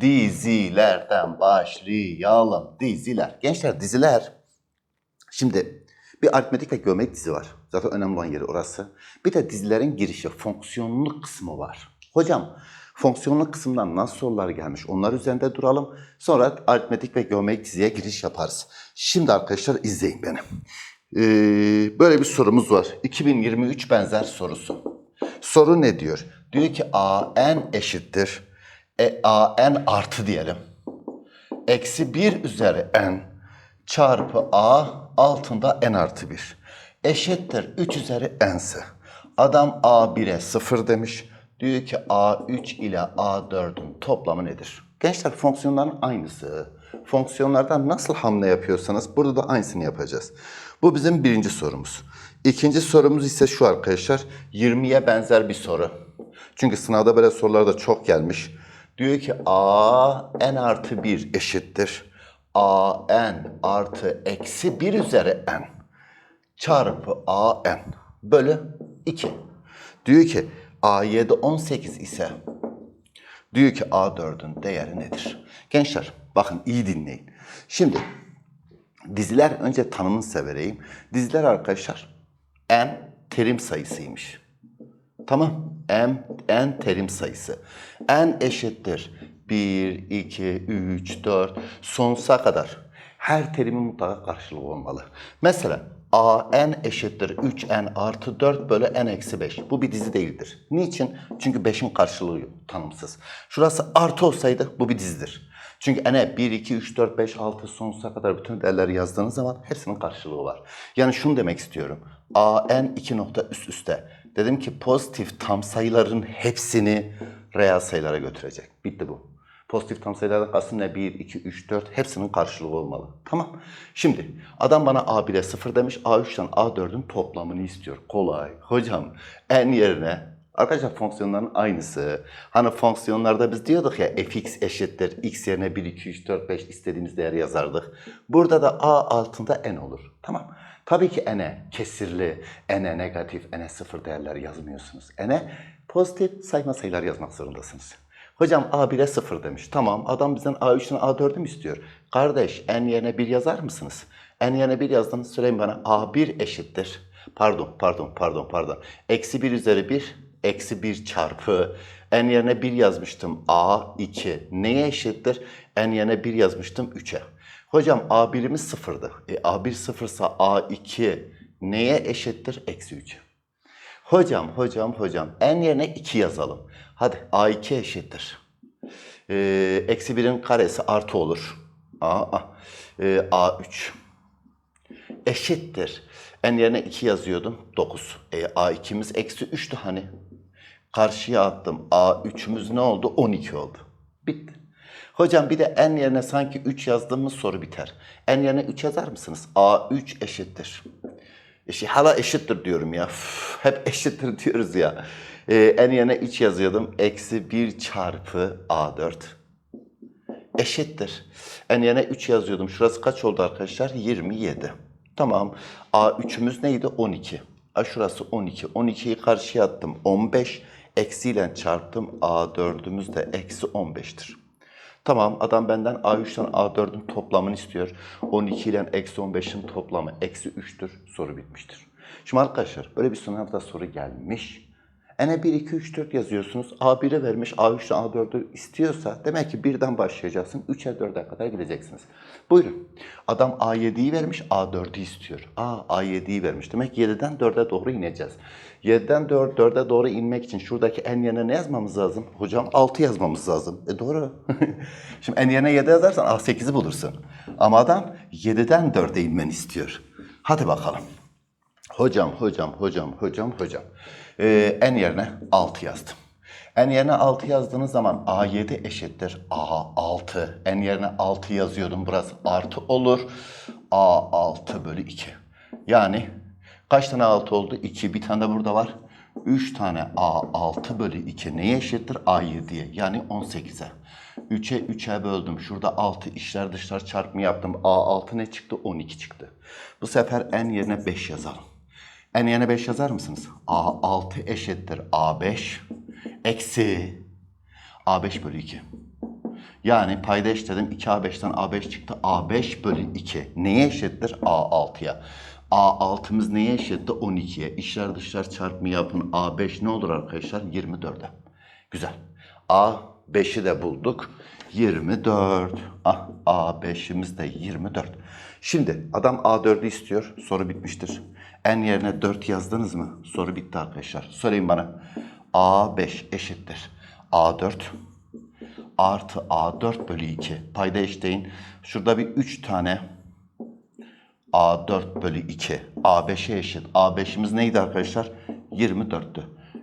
Dizilerden başlayalım. Diziler. Gençler diziler. Şimdi bir aritmetik ve geometrik dizi var. Zaten önemli olan yeri orası. Bir de dizilerin girişi, fonksiyonluk kısmı var. Hocam fonksiyonluk kısımdan nasıl sorular gelmiş onlar üzerinde duralım. Sonra aritmetik ve geometrik diziye giriş yaparız. Şimdi arkadaşlar izleyin beni. Ee, böyle bir sorumuz var. 2023 benzer sorusu. Soru ne diyor? Diyor ki a n eşittir. E, a n artı diyelim. Eksi 1 üzeri n çarpı a altında n artı 1 eşittir 3 üzeri n'si. Adam a1'e 0 demiş. Diyor ki a3 ile a4'ün toplamı nedir? Gençler fonksiyonların aynısı. Fonksiyonlardan nasıl hamle yapıyorsanız burada da aynısını yapacağız. Bu bizim birinci sorumuz. İkinci sorumuz ise şu arkadaşlar. 20'ye benzer bir soru. Çünkü sınavda böyle sorular da çok gelmiş. Diyor ki a n artı 1 eşittir. a n artı eksi 1 üzeri n çarpı a n bölü 2. Diyor ki a7 18 ise diyor ki a4'ün değeri nedir? Gençler bakın iyi dinleyin. Şimdi diziler önce tanımını size vereyim. Diziler arkadaşlar n terim sayısıymış. Tamam. M, n terim sayısı. n eşittir 1, 2, 3, 4 sonsuza kadar. Her terimin mutlaka karşılığı olmalı. Mesela a n eşittir 3n artı 4 bölü n eksi 5. Bu bir dizi değildir. Niçin? Çünkü 5'in karşılığı tanımsız. Şurası artı olsaydı bu bir dizidir. Çünkü n'e 1, 2, 3, 4, 5, 6 sonsuza kadar bütün değerleri yazdığınız zaman hepsinin karşılığı var. Yani şunu demek istiyorum. a n iki nokta üst üste. Dedim ki pozitif tam sayıların hepsini reel sayılara götürecek. Bitti bu. Pozitif tam sayılardan kastım ne? 1, 2, 3, 4 hepsinin karşılığı olmalı. Tamam. Şimdi adam bana A1'e 0 demiş. A3'ten A4'ün toplamını istiyor. Kolay. Hocam n yerine Arkadaşlar fonksiyonların aynısı. Hani fonksiyonlarda biz diyorduk ya fx eşittir x yerine 1, 2, 3, 4, 5 istediğimiz değeri yazardık. Burada da a altında n olur. Tamam. Tabii ki n'e kesirli, n'e negatif, n'e sıfır değerler yazmıyorsunuz. n'e pozitif sayma sayılar yazmak zorundasınız. Hocam A1'e 0 demiş. Tamam adam bizden A3'den A4'ü mü istiyor? Kardeş n yerine 1 yazar mısınız? n yerine 1 yazdığınız söyleyin bana A1 eşittir. Pardon, pardon, pardon, pardon. Eksi 1 üzeri 1, eksi 1 çarpı. N yerine 1 yazmıştım. A2 neye eşittir? n yerine 1 yazmıştım 3'e. Hocam A1'imiz sıfırdı. E, A1 sıfırsa A2 neye eşittir? Eksi 3. Hocam, hocam, hocam. n yerine 2 yazalım. Hadi A2 eşittir. Ee, eksi 1'in karesi artı olur. A, A. Ee, A3 eşittir. n yerine 2 yazıyordum. 9. E, A2'miz eksi 3'tü hani. Karşıya attım. A3'ümüz ne oldu? 12 oldu. Bitti. Hocam bir de n yerine sanki 3 yazdığımız soru biter. n yerine 3 yazar mısınız? A3 eşittir. İşte hala eşittir diyorum ya. Üf, hep eşittir diyoruz ya. Ee, en yerine 3 yazıyordum. Eksi 1 çarpı A4 eşittir. En yerine 3 yazıyordum. Şurası kaç oldu arkadaşlar? 27. Tamam. A3'ümüz neydi? 12. A şurası 12. 12'yi karşıya attım. 15. Eksiyle çarptım. A4'ümüz de eksi 15'tir. Tamam adam benden A3'ten A4'ün toplamını istiyor. 12 ile eksi 15'in toplamı eksi 3'tür. Soru bitmiştir. Şimdi arkadaşlar böyle bir sınavda soru gelmiş. N'e 1, 2, 3, 4 yazıyorsunuz. A1'e vermiş A3'ten A4'ü istiyorsa demek ki 1'den başlayacaksın. 3'e 4'e kadar gideceksiniz. Buyurun. Adam A7'yi vermiş A4'ü istiyor. Aa A7'yi vermiş. Demek ki 7'den 4'e doğru ineceğiz. 7'den 4, 4'e doğru inmek için şuradaki n yerine ne yazmamız lazım? Hocam 6 yazmamız lazım. E doğru. Şimdi n yerine 7 yazarsan A8'i bulursun. Ama adam 7'den 4'e inmeni istiyor. Hadi bakalım. Hocam, hocam, hocam, hocam, hocam. Ee, n yerine 6 yazdım. N yerine 6 yazdığınız zaman A7 eşittir A6. N yerine 6 yazıyordum. Burası artı olur. A6 bölü 2. Yani kaç tane 6 oldu? 2. Bir tane de burada var. 3 tane A6 bölü 2 neye eşittir? A7'ye. Yani 18'e. 3'e 3'e böldüm. Şurada 6 işler dışlar çarpımı yaptım. A6 ne çıktı? 12 çıktı. Bu sefer n yerine 5 yazalım. N yerine 5 yazar mısınız? A6 eşittir A5 eksi A5 bölü 2. Yani payda eşitledim 2A5'ten A5 çıktı. A5 bölü 2 neye eşittir? A6'ya. A6'mız neye eşitti? 12'ye. İşler dışlar çarpımı yapın. A5 ne olur arkadaşlar? 24'e. Güzel. A5'i de bulduk. 24. Ah A5'imiz de 24. Şimdi adam A4'ü istiyor. Soru bitmiştir. En yerine 4 yazdınız mı? Soru bitti arkadaşlar. Söyleyin bana. A5 eşittir. A4 artı A4 bölü 2. Payda eşitleyin. Şurada bir 3 tane A4 bölü 2. A5'e eşit. A5'imiz neydi arkadaşlar? 24'tü.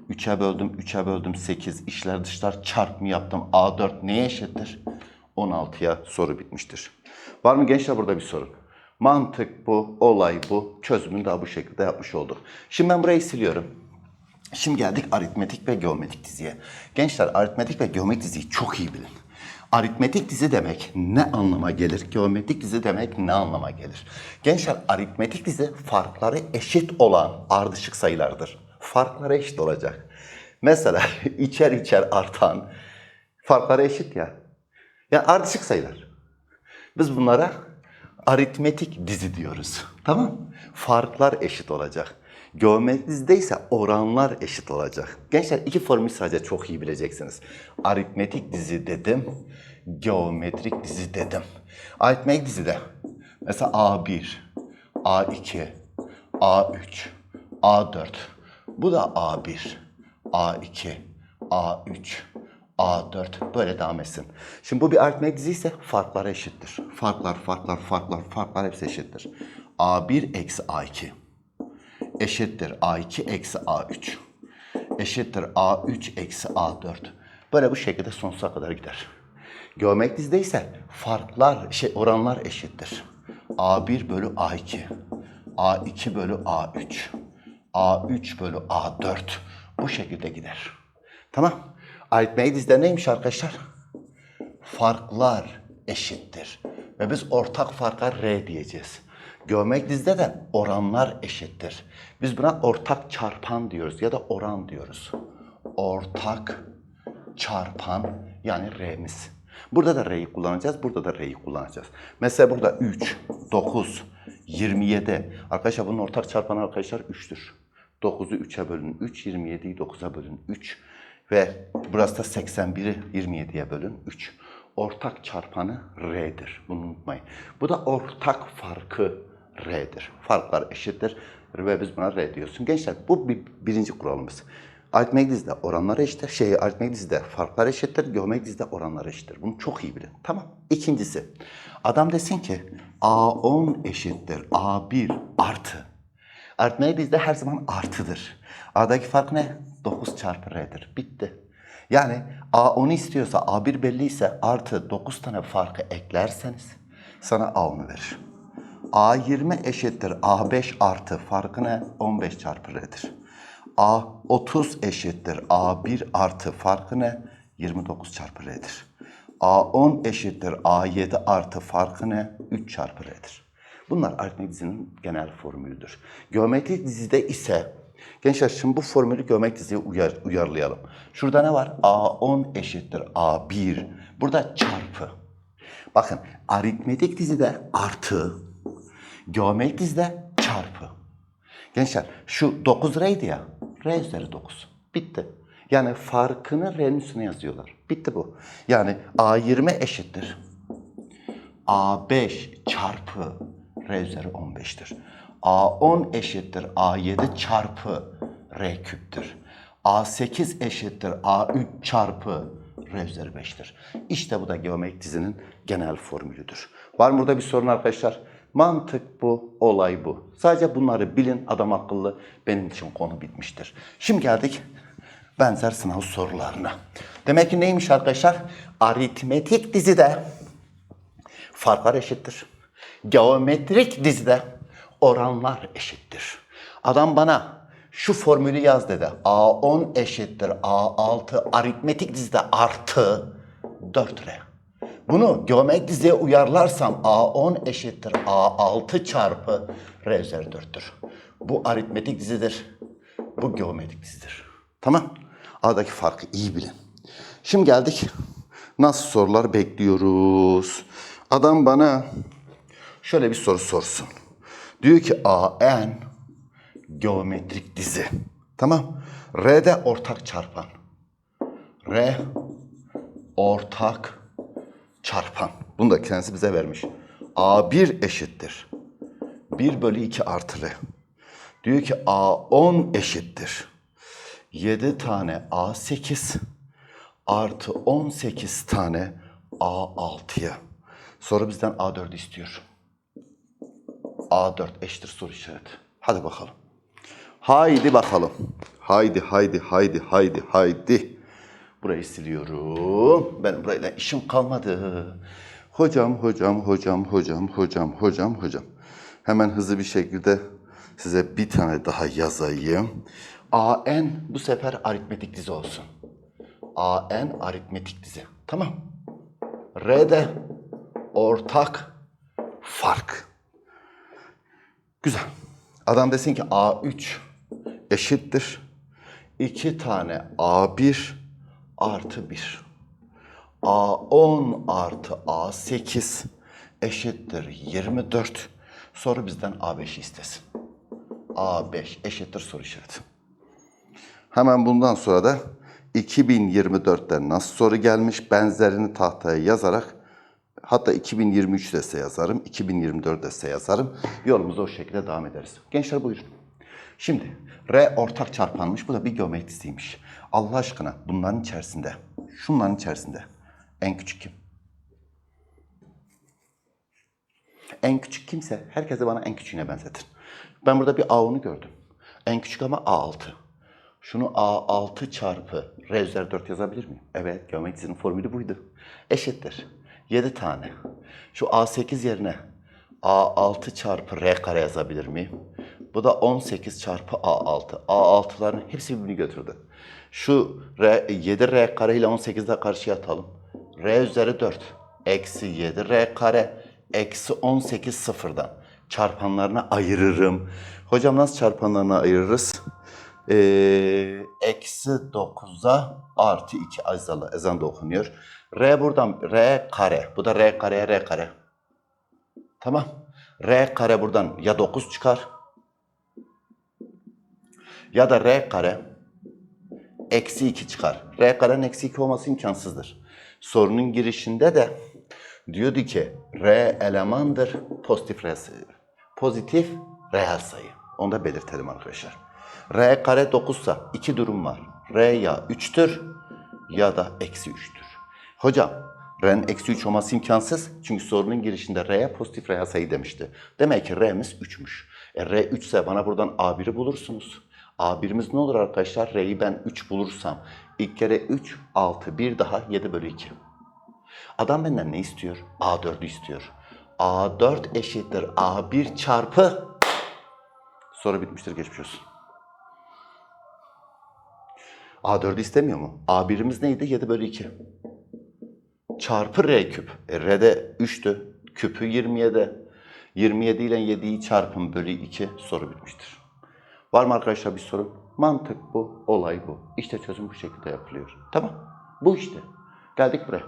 3'e böldüm, 3'e böldüm 8. İşler dışlar çarpımı yaptım. A4 neye eşittir? 16'ya soru bitmiştir. Var mı gençler burada bir sorun? Mantık bu, olay bu. Çözümünü daha bu şekilde yapmış olduk. Şimdi ben burayı siliyorum. Şimdi geldik aritmetik ve geometrik diziye. Gençler aritmetik ve geometrik diziyi çok iyi bilin. Aritmetik dizi demek ne anlama gelir? Geometrik dizi demek ne anlama gelir? Gençler aritmetik dizi farkları eşit olan ardışık sayılardır. Farkları eşit olacak. Mesela içer içer artan farkları eşit ya. Yani ardışık sayılar. Biz bunlara aritmetik dizi diyoruz. Tamam? Farklar eşit olacak. Geometrik dizide ise oranlar eşit olacak. Gençler iki formülü sadece çok iyi bileceksiniz. Aritmetik dizi dedim, geometrik dizi dedim. Aritmetik dizide mesela A1, A2, A3, A4. Bu da A1, A2, A3, A4 böyle devam etsin. Şimdi bu bir aritmetik dizi ise farklar eşittir. Farklar, farklar, farklar, farklar hepsi eşittir. A1 eksi A2 eşittir A2 eksi A3 eşittir A3 eksi A4. Böyle bu şekilde sonsuza kadar gider. Geometrik dizide ise farklar, şey oranlar eşittir. A1 bölü A2, A2 bölü A3, A3 bölü A4 bu şekilde gider. Tamam. Aritmetik dizide neymiş arkadaşlar? farklar eşittir. Ve biz ortak farka R diyeceğiz. Geometrik dizide de oranlar eşittir. Biz buna ortak çarpan diyoruz ya da oran diyoruz. Ortak çarpan yani R'miz. Burada da R'yi kullanacağız, burada da R'yi kullanacağız. Mesela burada 3, 9, 27. Arkadaşlar bunun ortak çarpanı arkadaşlar 3'tür. 9'u 3'e bölün 3, 27'yi 9'a bölün 3. Ve burası da 81'i 27'ye bölün 3. Ortak çarpanı R'dir. Bunu unutmayın. Bu da ortak farkı R'dir. Farklar eşittir ve biz buna R diyorsun. Gençler bu bir, birinci kuralımız. Aritmetik dizide oranlar eşittir. Şey, aritmetik dizide farklar eşittir. Geometrik dizide oranlar eşittir. Bunu çok iyi bilin. Tamam. İkincisi. Adam desin ki A10 eşittir A1 artı. Aritmetik dizide her zaman artıdır. A'daki fark ne? 9 çarpı R'dir. Bitti. Yani A10'u istiyorsa A1 belliyse artı 9 tane farkı eklerseniz sana A10'u verir. A20 eşittir A5 artı farkı ne? 15 çarpı R'dir. A30 eşittir A1 artı farkı ne? 29 çarpı R'dir. A10 eşittir A7 artı farkı ne? 3 çarpı R'dir. Bunlar aritmetik dizinin genel formülüdür. Geometrik dizide ise Gençler şimdi bu formülü geometrik diziye uyar, uyarlayalım. Şurada ne var? A10 eşittir A1. Burada çarpı. Bakın aritmetik dizide artı, geometrik dizide çarpı. Gençler şu 9 R'ydi ya. R üzeri 9. Bitti. Yani farkını R'nin üstüne yazıyorlar. Bitti bu. Yani A20 eşittir. A5 çarpı R üzeri 15'tir. A10 eşittir A7 çarpı R küptür. A8 eşittir A3 çarpı R üzeri 5'tir. İşte bu da geometrik dizinin genel formülüdür. Var mı burada bir sorun arkadaşlar? Mantık bu, olay bu. Sadece bunları bilin adam akıllı. Benim için konu bitmiştir. Şimdi geldik benzer sınav sorularına. Demek ki neymiş arkadaşlar? Aritmetik dizide farklar eşittir. Geometrik dizide oranlar eşittir. Adam bana şu formülü yaz dedi. A10 eşittir A6 aritmetik dizide artı 4R. Bunu geometrik diziye uyarlarsam A10 eşittir A6 çarpı R üzeri 4'tür. Bu aritmetik dizidir. Bu geometrik dizidir. Tamam. Aradaki farkı iyi bilin. Şimdi geldik Nasıl sorular bekliyoruz? Adam bana şöyle bir soru sorsun. Diyor ki AN geometrik dizi. Tamam. R'de ortak çarpan. R ortak çarpan. Bunu da kendisi bize vermiş. A1 eşittir. 1 bölü 2 artı R. Diyor ki A10 eşittir. 7 tane A8 artı 18 tane A6'ya. Soru bizden A4 istiyor. A4 eşittir soru işareti. Hadi bakalım. Haydi bakalım. Haydi haydi haydi haydi haydi. Burayı siliyorum. Benim burayla işim kalmadı. Hocam, hocam, hocam, hocam, hocam, hocam, hocam. Hemen hızlı bir şekilde size bir tane daha yazayım. AN bu sefer aritmetik dizi olsun. AN aritmetik dizi. Tamam. R'de ortak fark. Güzel. Adam desin ki A3 eşittir. 2 tane A1 artı 1. A10 artı A8 eşittir 24. Soru bizden A5'i istesin. A5 eşittir soru işareti. Hemen bundan sonra da 2024'te nasıl soru gelmiş benzerini tahtaya yazarak hatta 2023 dese yazarım, 2024 dese yazarım. Yolumuza o şekilde devam ederiz. Gençler buyurun. Şimdi R ortak çarpanmış. Bu da bir geometrisiymiş. Allah aşkına bunların içerisinde, şunların içerisinde en küçük kim? En küçük kimse herkese bana en küçüğüne benzetin. Ben burada bir A10'u gördüm. En küçük ama A6. Şunu A6 çarpı R üzeri 4 yazabilir miyim? Evet, geometrisinin formülü buydu. Eşittir. 7 tane. Şu A8 yerine A6 çarpı R kare yazabilir miyim? Bu da 18 çarpı A6. A6'ların hepsi birbirini götürdü. Şu R, 7R kare ile 18'i de karşıya atalım. R üzeri 4 eksi 7R kare eksi 18 sıfırdan çarpanlarına ayırırım. Hocam nasıl çarpanlarına ayırırız? Ee, eksi 9'a artı 2 azalı ezan da okunuyor. R buradan R kare. Bu da R kareye R kare. Tamam. R kare buradan ya 9 çıkar ya da R kare eksi 2 çıkar. R karenin eksi 2 olması imkansızdır. Sorunun girişinde de diyordu ki R elemandır pozitif reel sayı. Pozitif reel sayı. Onu da belirtelim arkadaşlar. R kare 9 ise iki durum var. R ya 3'tür ya da eksi 3'tür. Hocam R'nin eksi 3 olması imkansız. Çünkü sorunun girişinde R'ye pozitif reel sayı demişti. Demek ki R'miz 3'müş. E, R 3 ise bana buradan A1'i bulursunuz. A1'imiz ne olur arkadaşlar? R'yi ben 3 bulursam. ilk kere 3, 6, bir daha 7 bölü 2. Adam benden ne istiyor? A4'ü istiyor. A4 eşittir A1 çarpı. Soru bitmiştir geçmiş olsun. A4'ü istemiyor mu? A1'imiz neydi? 7 bölü 2. Çarpı R küp. E, R'de 3'tü. Küpü 27. 27 ile 7'yi çarpın bölü 2 soru bitmiştir. Var mı arkadaşlar bir soru? Mantık bu, olay bu. İşte çözüm bu şekilde yapılıyor. Tamam. Bu işte. Geldik buraya.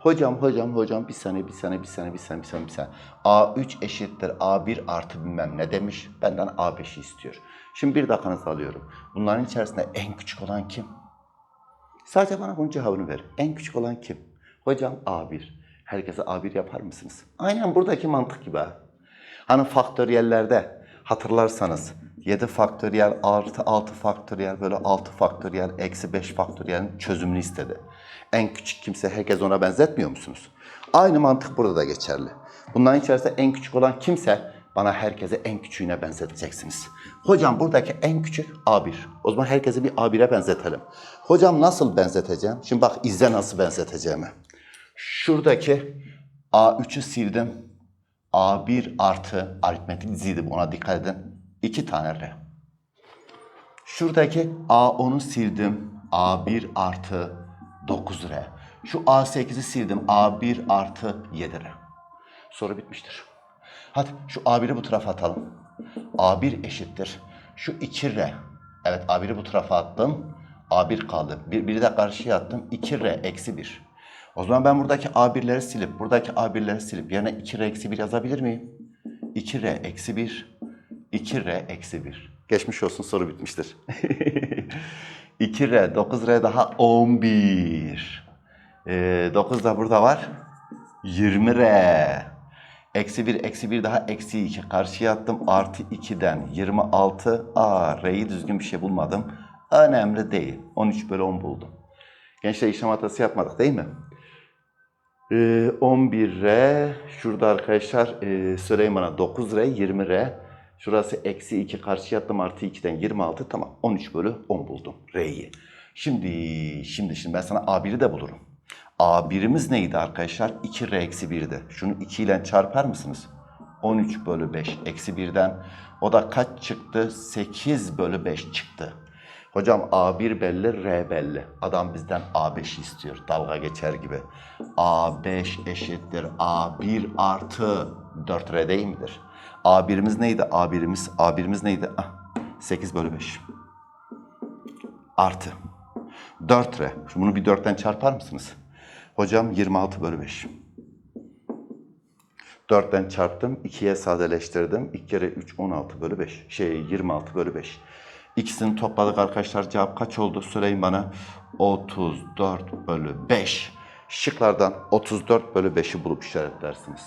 Hocam, hocam, hocam bir saniye, bir saniye, bir saniye, bir saniye, bir saniye, bir saniye. A3 eşittir A1 artı bilmem ne demiş. Benden A5'i istiyor. Şimdi bir dakikanızı alıyorum. Bunların içerisinde en küçük olan kim? Sadece bana bunun cevabını ver. En küçük olan kim? Hocam A1. Herkese A1 yapar mısınız? Aynen buradaki mantık gibi ha. Hani faktöriyellerde hatırlarsanız 7 faktöriyel artı 6 faktöriyel böyle 6 faktöriyel eksi 5 faktöriyelin çözümünü istedi. En küçük kimse herkes ona benzetmiyor musunuz? Aynı mantık burada da geçerli. Bunların içerisinde en küçük olan kimse bana herkese en küçüğüne benzeteceksiniz. Hocam buradaki en küçük A1. O zaman herkesi bir A1'e benzetelim. Hocam nasıl benzeteceğim? Şimdi bak izle nasıl benzeteceğimi. Şuradaki A3'ü sildim. A1 artı aritmetik diziydi ona dikkat edin. 2 tane R. Şuradaki A10'u sildim. A1 artı 9R. Şu A8'i sildim. A1 artı 7R. Soru bitmiştir. Hadi şu A1'i bu tarafa atalım. A1 eşittir. Şu 2R. Evet A1'i bu tarafa attım. A1 kaldı. Bir, biri de karşıya attım. 2R eksi 1. O zaman ben buradaki A1'leri silip, buradaki A1'leri silip yerine 2R eksi 1 yazabilir miyim? 2R eksi 1, 2R eksi 1. Geçmiş olsun soru bitmiştir. 2R, 9R daha 11. Ee, 9 da burada var. 20R. Eksi 1, eksi 1 daha eksi 2. Karşıya attım. Artı 2'den 26. Aa, R'yi düzgün bir şey bulmadım. Önemli değil. 13 bölü 10 buldum. Gençler işlem hatası yapmadık değil mi? Ee, 11R. Şurada arkadaşlar e, söyleyin bana 9R, 20R. Şurası eksi 2 karşıya attım artı 2'den 26 tamam 13 bölü 10 buldum R'yi. Şimdi şimdi şimdi ben sana A1'i de bulurum. A1'imiz neydi arkadaşlar? 2R eksi 1'di. Şunu 2 ile çarpar mısınız? 13 bölü 5 eksi 1'den. O da kaç çıktı? 8 bölü 5 çıktı. Hocam A1 belli, R belli. Adam bizden A5 istiyor. Dalga geçer gibi. A5 eşittir A1 artı 4R değil midir? A1'imiz neydi? A1'imiz, A1'imiz neydi? Ah, 8 bölü 5. Artı. 4R. Bunu bir 4'ten çarpar mısınız? Hocam 26 bölü 5. 4'ten çarptım. 2'ye sadeleştirdim. 2 kere 3 16 bölü 5. Şey 26 bölü 5. İkisini topladık arkadaşlar. Cevap kaç oldu? Söyleyin bana. 34 bölü 5. Şıklardan 34 bölü 5'i bulup işaretlersiniz.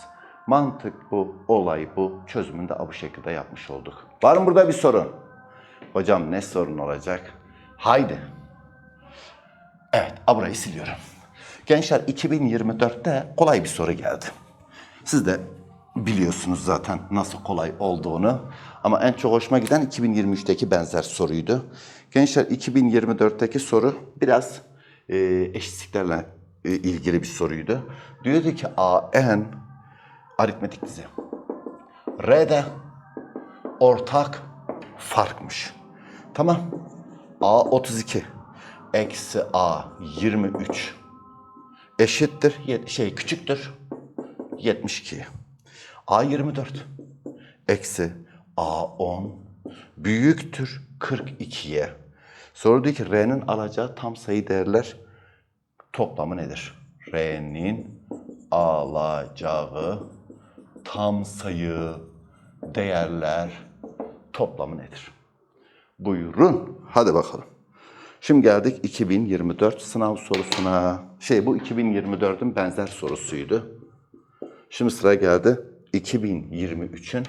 Mantık bu, olay bu. Çözümünü de bu şekilde yapmış olduk. Var mı burada bir sorun? Hocam ne sorun olacak? Haydi. Evet, burayı siliyorum. Gençler 2024'te kolay bir soru geldi. Siz de biliyorsunuz zaten nasıl kolay olduğunu. Ama en çok hoşuma giden 2023'teki benzer soruydu. Gençler 2024'teki soru biraz e, eşitliklerle e, ilgili bir soruydu. Diyordu ki AN aritmetik dizi. R'de ortak farkmış. Tamam. A 32 eksi A 23 eşittir şey küçüktür 72. A 24 eksi A 10 büyüktür 42'ye. Soru diyor ki R'nin alacağı tam sayı değerler toplamı nedir? R'nin alacağı tam sayı değerler toplamı nedir? Buyurun. Hadi bakalım. Şimdi geldik 2024 sınav sorusuna. Şey bu 2024'ün benzer sorusuydu. Şimdi sıra geldi 2023'ün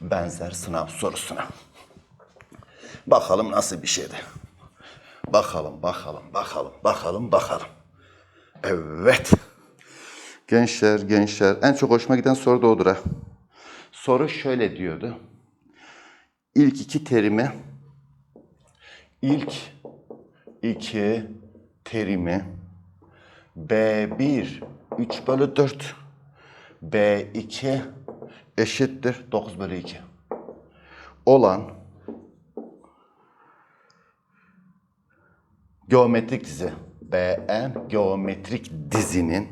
benzer sınav sorusuna. Bakalım nasıl bir şeydi. Bakalım, bakalım, bakalım, bakalım, bakalım. Evet. Gençler, gençler. En çok hoşuma giden soru da odur ha. Soru şöyle diyordu. İlk iki terimi ilk iki terimi B1 3 bölü 4 B2 eşittir 9 bölü 2 olan geometrik dizi BN geometrik dizinin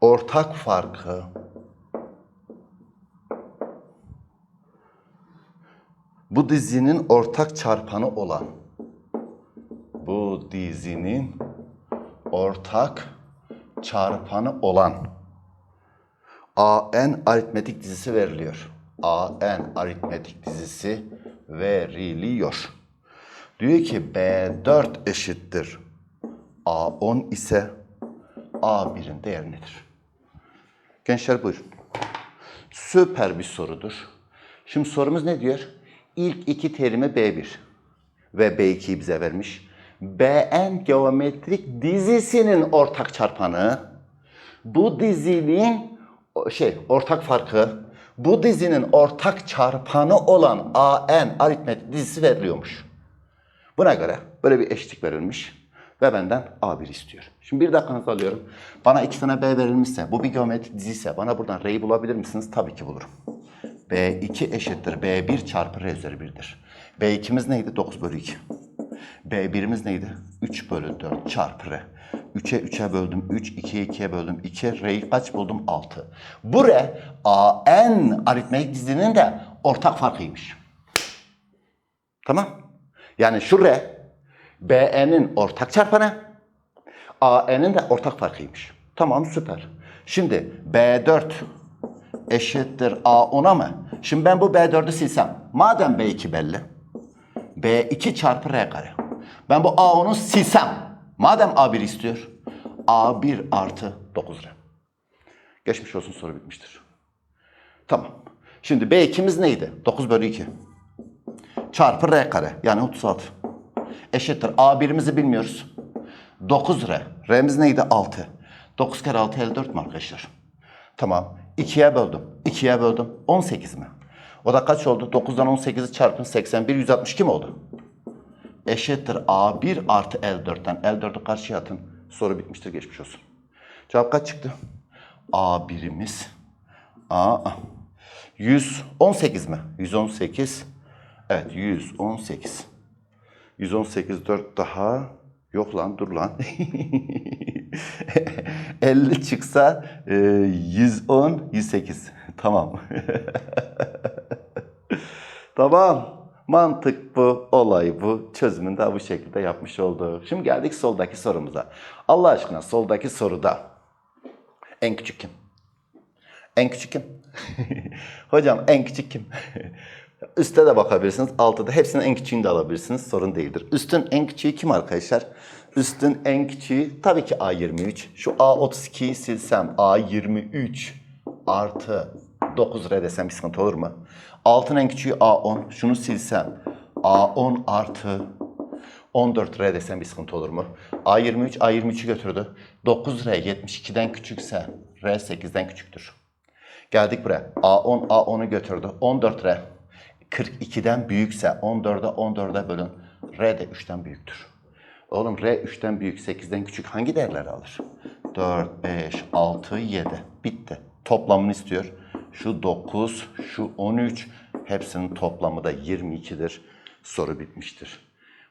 ortak farkı bu dizinin ortak çarpanı olan bu dizinin ortak çarpanı olan AN aritmetik dizisi veriliyor. AN aritmetik dizisi veriliyor. Diyor ki B4 eşittir A10 ise A1'in değeri nedir? Gençler buyurun. Süper bir sorudur. Şimdi sorumuz ne diyor? İlk iki terimi B1 ve B2'yi bize vermiş. BN geometrik dizisinin ortak çarpanı bu dizinin şey ortak farkı bu dizinin ortak çarpanı olan AN aritmetik dizisi veriliyormuş. Buna göre böyle bir eşitlik verilmiş ve benden A1 istiyor. Şimdi bir dakikanızı alıyorum. Bana iki tane B verilmişse, bu bir geometrik dizi ise bana buradan R'yi bulabilir misiniz? Tabii ki bulurum. B2 eşittir B1 çarpı R üzeri 1'dir. B2'miz neydi? 9 bölü 2. B1'imiz neydi? 3 bölü 4 çarpı R. 3'e 3'e böldüm 3, 2'ye 2'ye böldüm 2. R'yi kaç buldum? 6. Bu R, AN aritmetik dizinin de ortak farkıymış. Tamam. Yani şu R, BE'nin ortak çarpanı, AE'nin de ortak farkıymış. Tamam süper. Şimdi B4 eşittir A10'a mı? Şimdi ben bu B4'ü silsem. Madem B2 belli. B2 çarpı R kare. Ben bu A10'u silsem. Madem A1 istiyor. A1 artı 9R. Geçmiş olsun soru bitmiştir. Tamam. Şimdi B2'miz neydi? 9 bölü 2. Çarpı R kare. Yani 36. Eşittir. A1'imizi bilmiyoruz. 9R. R'miz neydi? 6. 9 kere 6 54 mi arkadaşlar? Tamam. 2'ye böldüm. 2'ye böldüm. 18 mi? O da kaç oldu? 9'dan 18'i çarpın 81. 162 mi oldu? Eşittir A1 artı L4'ten. L4'ü karşıya atın. Soru bitmiştir. Geçmiş olsun. Cevap kaç çıktı? A1'imiz A 118 mi? 118. Evet 118. 118 4 daha. Yok lan dur lan. 50 çıksa e, 110 108. Tamam. tamam. Mantık bu, olay bu. Çözümünü de bu şekilde yapmış olduk. Şimdi geldik soldaki sorumuza. Allah aşkına soldaki soruda en küçük kim? En küçük kim? Hocam en küçük kim? Üste de bakabilirsiniz. Altta da hepsinin en küçüğünü de alabilirsiniz. Sorun değildir. Üstün en küçüğü kim arkadaşlar? Üstün en küçüğü tabii ki A23. Şu A32'yi silsem A23 artı 9R desem bir sıkıntı olur mu? Altın en küçüğü A10. Şunu silsem A10 artı 14R desem bir sıkıntı olur mu? A23 A23'ü götürdü. 9R 72'den küçükse R 8'den küçüktür. Geldik buraya. A10 A10'u götürdü. 14R 42'den büyükse 14'e 14'e bölün. R de 3'ten büyüktür. Oğlum R 3'ten büyük 8'den küçük hangi değerleri alır? 4, 5, 6, 7. Bitti. Toplamını istiyor. Şu 9, şu 13. Hepsinin toplamı da 22'dir. Soru bitmiştir.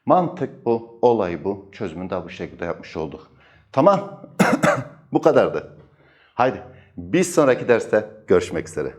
Mantık bu, olay bu. Çözümünü de bu şekilde yapmış olduk. Tamam. bu kadardı. Haydi bir sonraki derste görüşmek üzere.